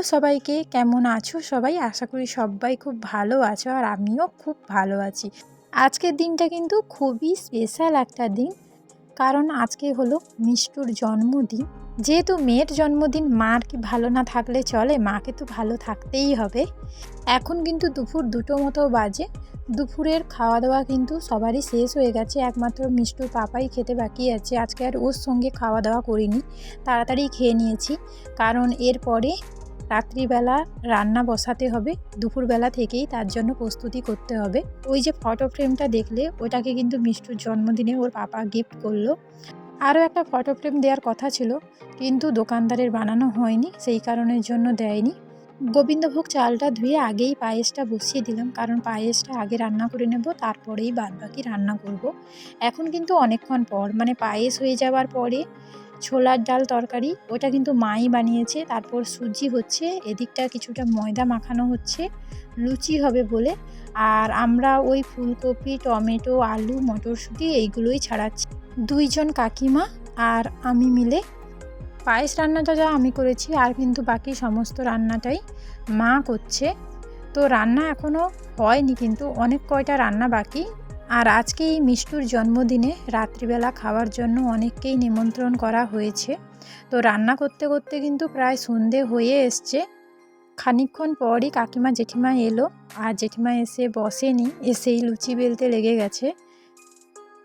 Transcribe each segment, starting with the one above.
Hello সবাইকে কেমন আছো সবাই? আশা করি সবাই খুব ভালো আছো আর আমিও খুব ভালো আছি। আজকের দিনটা কিন্তু খুবই স্পেশাল একটা দিন। কারণ আজকে হলো মিষ্টুর জন্মদিন। যেহেতু মেয়ের জন্মদিন, মার কি ভালো না থাকলে চলে? মাকে তো ভালো থাকতেই হবে। এখন কিন্তু দুপুর দুটো মতো বাজে। দুপুরের খাওয়া দাওয়া কিন্তু সবারই শেষ হয়ে গেছে। একমাত্র মিষ্টুর পাপাই খেতে বাকি আছে। আজকে আর ওর সঙ্গে খাওয়া দাওয়া করিনি। তাড়াতাড়ি খেয়ে নিয়েছি। কারণ এরপরে রাত্রিবেলা রান্না বসাতে হবে, দুপুরবেলা থেকেই তার জন্য প্রস্তুতি করতে হবে। ওই যে ফটো ফ্রেমটা দেখলে, ওটাকে কিন্তু মিষ্টুর জন্মদিনে ওর পাপা গিফট করল। আরও একটা ফটো ফ্রেম দেওয়ার কথা ছিল, কিন্তু দোকানদারের বানানো হয়নি, সেই কারণের জন্য দেয়নি। গোবিন্দভোগ চালটা ধুয়ে আগেই পায়েসটা বসিয়ে দিলাম, কারণ পায়েসটা আগে রান্না করে নেব, তারপরেই বাদবাকি রান্না করব। এখন কিন্তু অনেকক্ষণ পর মানে পায়েস হয়ে যাওয়ার পরে ছোলার ডাল তরকারি, ওটা কিন্তু মাই বানিয়েছে। তারপর সুজি হচ্ছে, এদিকটা কিছুটা ময়দা মাখানো হচ্ছে, লুচি হবে বলে। আর আমরা ওই ফুলকপি, টমেটো, আলু, মটরশুঁটি এইগুলোই ছাড়াচ্ছি। দুইজন কাকিমা আর আমি মিলে। পায়েস রান্নাটা যা আমি করেছি, আর কিন্তু বাকি সমস্ত রান্নাটাই মা করছে। তো রান্না এখনও হয়নি কিন্তু অনেক কয়টা রান্না বাকি। আর আজকে এই মিষ্টুর জন্মদিনে রাত্রিবেলা খাওয়ার জন্য অনেককেই নিমন্ত্রণ করা হয়েছে। তো রান্না করতে করতে কিন্তু প্রায় সন্ধে হয়ে এসছে। খানিকক্ষণ পরই কাকিমা জেঠিমা এলো আর জেঠিমা এসে বসেনি, এসেই লুচি বেলতে লেগে গেছে।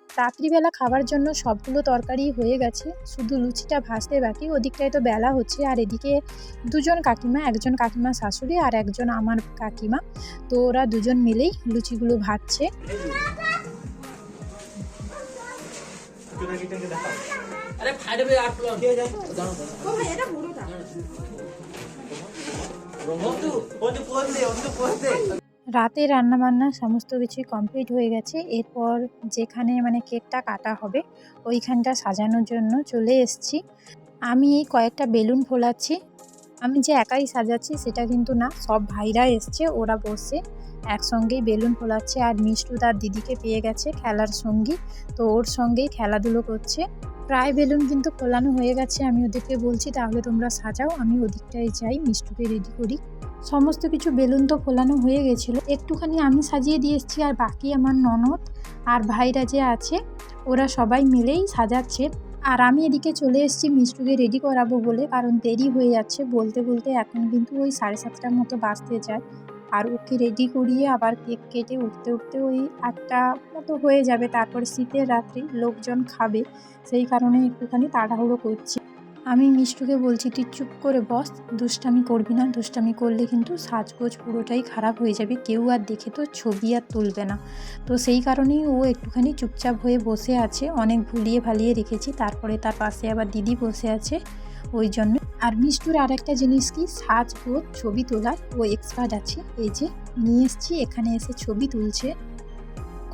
রাত্রিবেলা খাবার জন্য সবগুলো তরকারি হয়ে গেছে, শুধু লুচিটা ভাজতে বাকি, ওদিকটায় তো বেলা হচ্ছে আর এদিকে দুজন কাকিমা, একজন কাকিমা শাশুড়ি আর একজন আমার কাকিমা। তো ওরা দুজন মিলেই লুচিগুলো ভাজছে। রাতে রান্নাবান্না সমস্ত কিছু কমপ্লিট হয়ে গেছে। এরপর যেখানে মানে কেকটা কাটা হবে ওইখানটা সাজানোর জন্য চলে এসছি। আমি এই কয়েকটা বেলুন ফোলাচ্ছি। আমি যে একাই সাজাচ্ছি সেটা কিন্তু না। সব ভাইরা এসছে, ওরা বসে একসঙ্গেই বেলুন ফোলাচ্ছে আর মিষ্টু তার দিদিকে পেয়ে গেছে খেলার সঙ্গী। তো ওর সঙ্গেই খেলাধুলো করছে। প্রায় বেলুন কিন্তু ফোলানো হয়ে গেছে। আমি ওদেরকে বলছি, তাহলে তোমরা সাজাও, আমি ওদিকটায় যাই, মিষ্টুকে রেডি করি। সমস্ত কিছু বেলুন তো ফোলানো হয়ে গেছিল। একটুখানি আমি সাজিয়ে দিয়ে এসেছি আর বাকি আমার ননদ আর ভাইরা যে আছে, ওরা সবাই মিলেই সাজাচ্ছে। আর আমি এদিকে চলে এসেছি মিষ্টুকে রেডি করাবো বলে, কারণ দেরি হয়ে যাচ্ছে। বলতে বলতে এখন কিন্তু ওই সাড়ে সাতটার মতো বাঁচতে যায়। আর ওকে রেডি করিয়ে আবার কেক কেটে উঠতে উঠতে ওই আটটা মতো হয়ে যাবে। তারপর শীতের রাত্রি, লোকজন খাবে। সেই কারণে একটুখানি তাড়াহুড়ো করছি। আমি মিষ্টুকে বলছি, তুই চুপ করে বস, দুষ্টামি করবি না, দুষ্টামি করলে কিন্তু সাজগোজ পুরোটাই খারাপ হয়ে যাবে, কেউ আর দেখে তো ছবি আর তুলবে না। তো সেই কারণেই ও একটুখানি চুপচাপ হয়ে বসে আছে, অনেক ভুলিয়ে ভালিয়ে রেখেছি, তারপরে তার পাশে আবার দিদি বসে আছে, ওই জন্য। আর মিষ্টুর আর একটা জিনিস কি, সাজগোজ ছবি তোলার ও এক্সপার্ট আছে, এই যে নিয়ে এসছি, এখানে এসে ছবি তুলছে।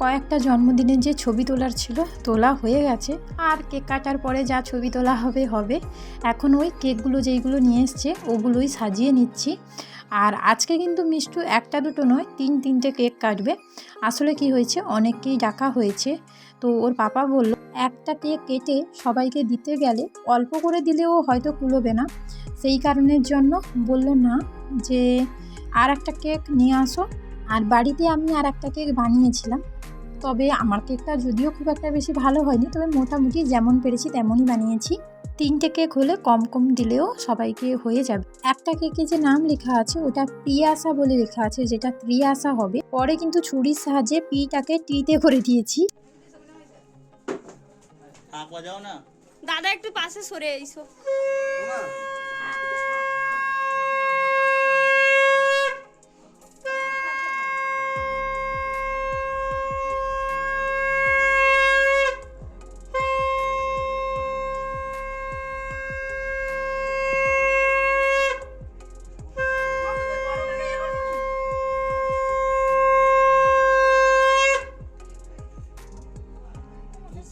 কয়েকটা জন্মদিনের যে ছবি তোলার ছিল, তোলা হয়ে গেছে। আর কেক কাটার পরে যা ছবি তোলা হবে হবে। এখন ওই কেকগুলো যেইগুলো নিয়ে এসছে, ওগুলোই সাজিয়ে নিচ্ছি। আর আজকে কিন্তু মিষ্টু একটা দুটো নয়, তিন তিনটে কেক কাটবে। আসলে কি হয়েছে, অনেককেই ডাকা হয়েছে। তো ওর পাপা বলল, একটা কেক কেটে সবাইকে দিতে গেলে অল্প করে দিলেও হয়তো কুলোবে না। সেই কারণের জন্য বলল, না, যে আর একটা কেক নিয়ে আসো। আর বাড়িতে আমি আর একটা কেক বানিয়েছিলাম। তবে আমার কেকটা যদিও খুব একটা বেশি ভালো হয়নি তবে মোটামুটি যেমন পেরেছি তেমনই বানিয়েছি। তিনটে কেক হলে কম কম দিলেও সবাইকে হয়ে যাবে। একটা কেকে যে নাম লেখা আছে ওটা প্রিয়াসা বলে লেখা আছে যেটা ত্রিয়াসা হবে। পরে কিন্তু ছুরির সাহায্যে পিটাকে টিতে করে দিয়েছি। দাদা একটু পাশে সরে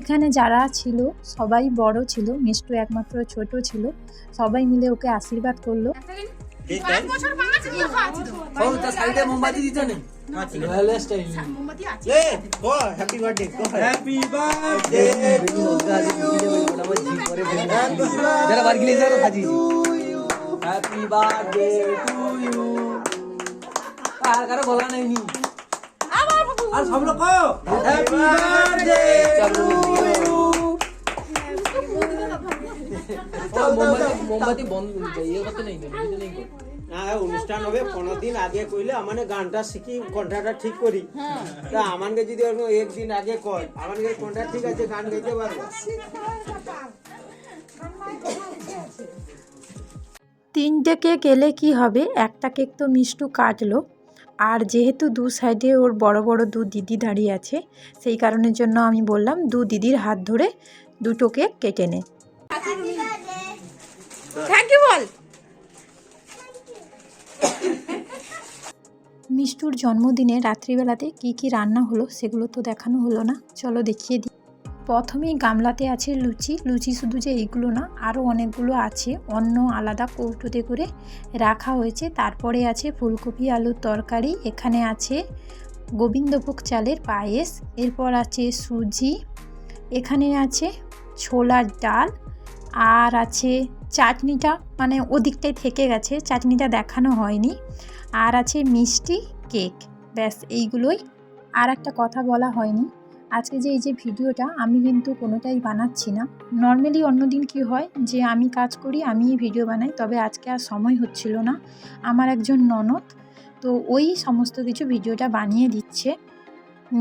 এখানে যারা ছিল সবাই বড় ছিল মিষ্টু একমাত্র ছোট ছিল সবাই মিলে ওকে আশীর্বাদ করল। সাইডে মোমবাতি দিতে নেই। রয়্যাল স্টাইল লে গো happy birthday happy birthday happy birthday to you আর কারও বলা নাই। নি আর সব লোক হ্যাপি বার্থডে টু ইউ মোমবাতি মোমবাতি বন্ধ ইয়ে করতে নেই নেই অনুষ্ঠান হবে পনেরো দিন আগে কইলে আমানে গানটা শিখি কন্ট্রাক্টটা ঠিক করি। তা আমাকে যদি একদিন আগে কয় আমাকে কন্ট্রাক্ট ঠিক আছে গান গাইতে পারব? তিনটে কেক এলে কি হবে? একটা কেক তো মিষ্টু কাটলো। আর যেহেতু দু সাইডে ওর বড় বড় দু দিদি দাঁড়িয়ে আছে সেই কারণের জন্য আমি বললাম দু দিদির হাত ধরে দুটো কেক কেটে নে। থ্যাংক ইউ বল মিষ্টুর জন্মদিনে রাত্রিবেলাতে কি কি রান্না হলো সেগুলো তো দেখানো হলো না। চলো দেখিয়ে দিই। প্রথমেই গামলাতে আছে লুচি। লুচি শুধু যে এইগুলো না আরও অনেকগুলো আছে। অন্য আলাদা কৌটোতে করে রাখা হয়েছে। তারপরে আছে ফুলকপি আলুর তরকারি। এখানে আছে গোবিন্দভোগ চালের পায়েস। এরপর আছে সুজি। এখানে আছে ছোলার ডাল। আর আছে চাটনিটা মানে ওদিকটাই থেকে গেছে। চাটনিটা দেখানো হয়নি। আর আছে মিষ্টি কেক। ব্যাস, এইগুলোই। আর একটা কথা বলা হয়নি। আজকে যে এই যে ভিডিওটা, আমি কিন্তু কোনোটাই বানাচ্ছি না। নর্মালি অন্যদিন কি হয় যে, আমি কাজ করি, আমিই ভিডিও বানাই, তবে আজকে আর সময় হচ্ছিল না। আমার একজন ননদ, তো ওই সমস্ত কিছু ভিডিওটা বানিয়ে দিচ্ছে।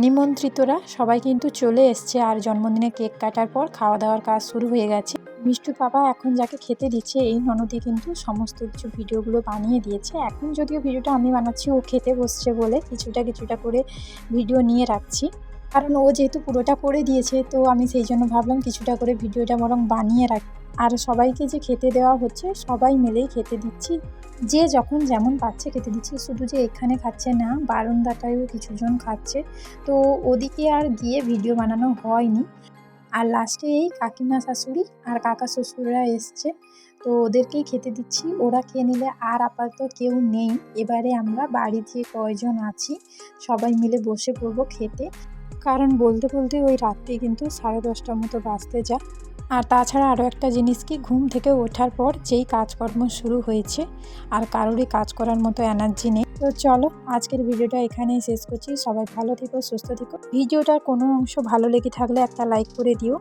নিমন্ত্রিতরা সবাই কিন্তু চলে এসছে, আর জন্মদিনে কেক কাটার পর খাওয়া দাওয়ার কাজ শুরু হয়ে গেছে। মিষ্টু বাবা এখন যাকে খেতে দিচ্ছে, এই ননদি কিন্তু সমস্ত কিছু ভিডিওগুলো বানিয়ে দিয়েছে। এখন যদিও ভিডিওটা আমি বানাচ্ছি, ও খেতে বসছে বলে কিছুটা কিছুটা করে ভিডিও নিয়ে রাখছি। কারণ ও যেহেতু পুরোটা করে দিয়েছে, তো আমি সেই জন্য ভাবলাম কিছুটা করে ভিডিওটা বরং বানিয়ে রাখি। আর সবাইকে যে খেতে দেওয়া হচ্ছে, সবাই মিলেই খেতে দিচ্ছি। যে যখন যেমন পাচ্ছে খেতে দিচ্ছি। শুধু যে এখানে খাচ্ছে না, বারান্দাটায়ও কিছুজন খাচ্ছে। তো ওদিকে আর গিয়ে ভিডিও বানানো হয়নি। আর লাস্টে এই কাকিমা শাশুড়ি আর কাকা শ্বশুররা এসছে। তো ওদেরকেই খেতে দিচ্ছি। ওরা খেয়ে নিলে আর আপাতত কেউ নেই। এবারে আমরা বাড়িতে কয়জন আছি, সবাই মিলে বসে পড়ব খেতে। কারণ বলতে বলতে ওই রাত্রি কিন্তু সাড়ে দশটার মতো বাজতে যায়। আর তাছাড়া আরও একটা জিনিস কি, ঘুম থেকে ওঠার পর যেই কাজকর্ম শুরু হয়েছে, আর কারোরই কাজ করার মতো এনার্জি নেই। তো চলো, আজকের ভিডিওটা এখানেই শেষ করছি। সবাই ভালো থেকো, সুস্থ থেকো। ভিডিওটার কোনো অংশ ভালো লেগে থাকলে একটা লাইক করে দিও।